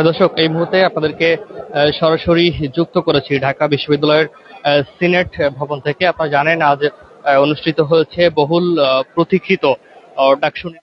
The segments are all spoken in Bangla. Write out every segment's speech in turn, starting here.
দর্শক, এই মুহূর্তে আপনাদেরকে সরাসরি যুক্ত করেছি ঢাকা বিশ্ববিদ্যালয়ের সিনেট ভবন থেকে। আপনারা জানেন, আজ অনুষ্ঠিত হয়েছে বহুল প্রতীক্ষিত ডাকশুনি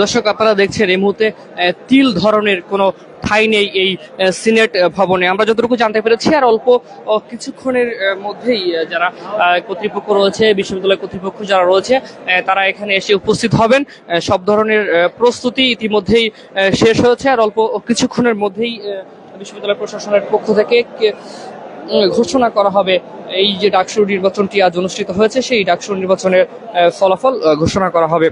দর্শক, আপনারা দেখছেন এই মুহূর্তে তিল ধরনের কোনো ঠাই নেই এই সিনেট ভবনে। আমরা যতটুকু জানতে পেরেছি, আর অল্প কিছুক্ষণের মধ্যেই যারা কর্তৃপক্ষ রয়েছে বিশ্ববিদ্যালয় কর্তৃপক্ষ যারা রয়েছে তারা এখানে এসে উপস্থিত হবেন। সব ধরনের প্রস্তুতি ইতিমধ্যেই শেষ হয়েছে, আর অল্প কিছুক্ষণের মধ্যেই বিশ্ববিদ্যালয় প্রশাসনের পক্ষ থেকে ঘোষণা করা হবে। এই যে ডাকসুর নির্বাচনটি আজ অনুষ্ঠিত হয়েছে, সেই ডাকসুর নির্বাচনের ফলাফল ঘোষণা করা হবে।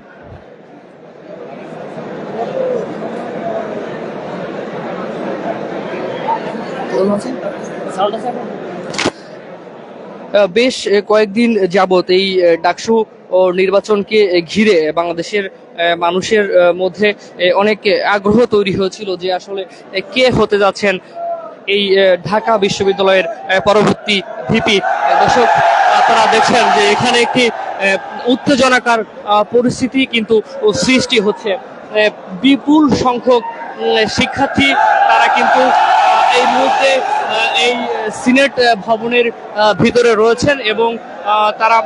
বেশ কয়েকদিন যাবত এই ডাকসু ও নির্বাচনকে ঘিরে বাংলাদেশের মানুষের মধ্যে অনেক আগ্রহ তৈরি হয়েছিল যে আসলে কে হতে যাচ্ছেন এই ঢাকা বিশ্ববিদ্যালয়ের পরবর্তী ভিপি। দর্শক আপনারা দেখছেন যে এখানে একটি উত্তেজনাকার পরিস্থিতি কিন্তু সৃষ্টি হচ্ছে। বিপুল সংখ্যক শিক্ষার্থী তারা কিন্তু এই মুহূর্তে এই সিনেট ভবনের ভিতরে রয়েছেন এবং তারা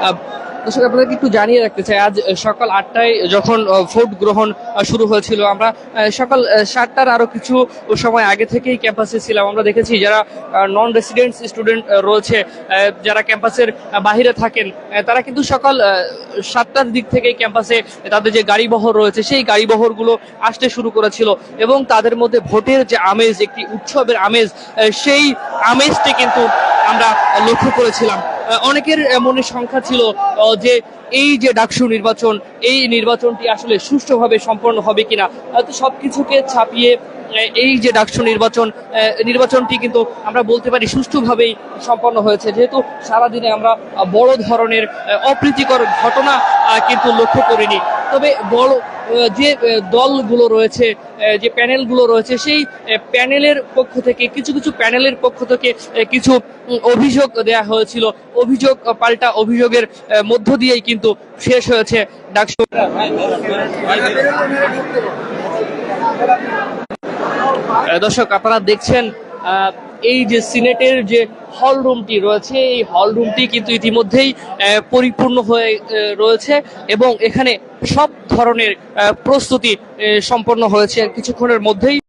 আহ, দর্শক, আপনাদেরকে একটু জানিয়ে রাখতে চাই, আজ সকাল আটটায় যখন ভোট গ্রহণ শুরু হয়েছিল, আমরা সকাল সাতটার আরও কিছু সময় আগে থেকেই ক্যাম্পাসে ছিলাম। আমরা দেখেছি যারা নন রেসিডেন্ট স্টুডেন্ট রয়েছে যারা ক্যাম্পাসের বাহিরে থাকেন তারা কিন্তু সকাল সাতটার দিক থেকে ক্যাম্পাসে তাদের যে গাড়ি বহর রয়েছে, সেই গাড়ি বহরগুলো আসতে শুরু করেছিল এবং তাদের মধ্যে ভোটের যে আমেজ, একটি উৎসবের আমেজ সেই আমেজটি কিন্তু আমরা লক্ষ্য করেছিলাম। অনেকের মনে সংখ্যা ছিল যে এই যে ডাকসু নির্বাচন, এই নির্বাচনটি আসলে সুষ্ঠুভাবে সম্পন্ন হবে কিনা। তো সবকিছুকে ছাপিয়ে এই যে ডাকসু নির্বাচন নির্বাচনটি কিন্তু আমরা বলতে পারি সুষ্ঠুভাবেই সম্পন্ন হয়েছে। যেহেতু সারাদিনে আমরা বড় ধরনের অপ্রীতিকর ঘটনা কিন্তু লক্ষ্য করিনি। তবে বড় যে দলগুলো রয়েছে যে প্যানেলগুলো রয়েছে, সেই প্যানেলের পক্ষ থেকে, কিছু কিছু প্যানেলের পক্ষ থেকে কিছু অভিযোগ দেয়া হয়েছিল। অভিযোগ পাল্টা অভিযোগের মধ্য দিয়েই কিন্তু শেষ হয়েছে ডাকসু। দর্শক, আপনারা দেখছেন এই যে সিনেটের যে হল রুমটি রয়েছে, এই হল রুমটি কিন্তু ইতিমধ্যেই পরিপূর্ণ হয়ে রয়েছে এবং এখানে সব ধরনের প্রস্তুতি সম্পন্ন হয়েছে কিছুক্ষণের মধ্যেই।